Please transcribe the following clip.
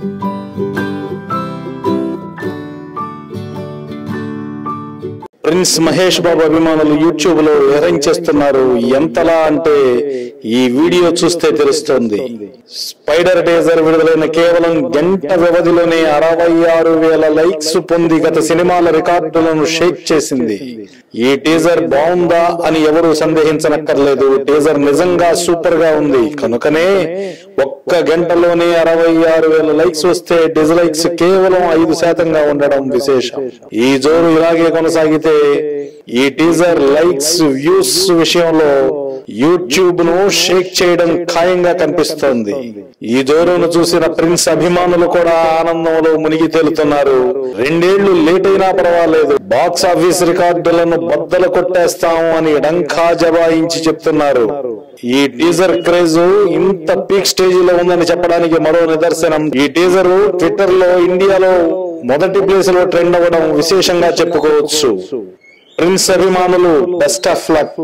Thank you. Prince Mahesh Babu అభిమానులు యూట్యూబ్లో చేస్తున్నారు ఎంతలా అంటే ఈ వీడియో చూస్తే తెలుస్తుంది. స్పైడర్ టేజర్ విడుదలైన కేవలం గంట వ్యవధిలోనే అరవై ఆరు వేల లైక్స్ పొంది గత సినిమాల రికార్డులను షేక్ చేసింది. ఈ టీజర్ బాగుందా అని ఎవరు సందేహించనక్కర్లేదు. టీజర్ నిజంగా సూపర్గా ఉంది. కనుకనే ఒక్క గంటలోనే అరవై ఆరు వేల లైక్స్ వస్తే డిజ్లైక్స్ కేవలం ఐదు శాతంగా ఉండడం విశేషం. ఈ జోరు ఇలాగే కొనసాగితే ఈ టీజర్ లైక్స్ వ్యూస్ విషయంలో యూట్యూబ్ను షేక్ చేయడం ఖాయంగా కనిపిస్తోంది. ఈ జోరును చూసిన ప్రిన్స్ అభిమానులు కూడా ఆనందంలో మునిగి తేలుతున్నారు. రెండేళ్ళు లేట్ అయినా పర్వాలేదు. బాక్స్ ఆఫీస్ రికార్డులను బద్దలు కొట్టేస్తాం అని డంకా జబాయించి చెప్తున్నారు. ఈ టీజర్ క్రేజ్ ఇంత పీక్ స్టేజ్లో ఉందని చెప్పడానికి మరో నిదర్శనం. ఈ టీజర్ ట్విట్టర్లో ఇండియాలో మొదటి ప్లేస్లో ట్రెండ్ అవ్వడం విశేషంగా చెప్పుకోవచ్చు. ప్రిన్స్ అభిమానులు బెస్ట్ ఆఫ్ లక్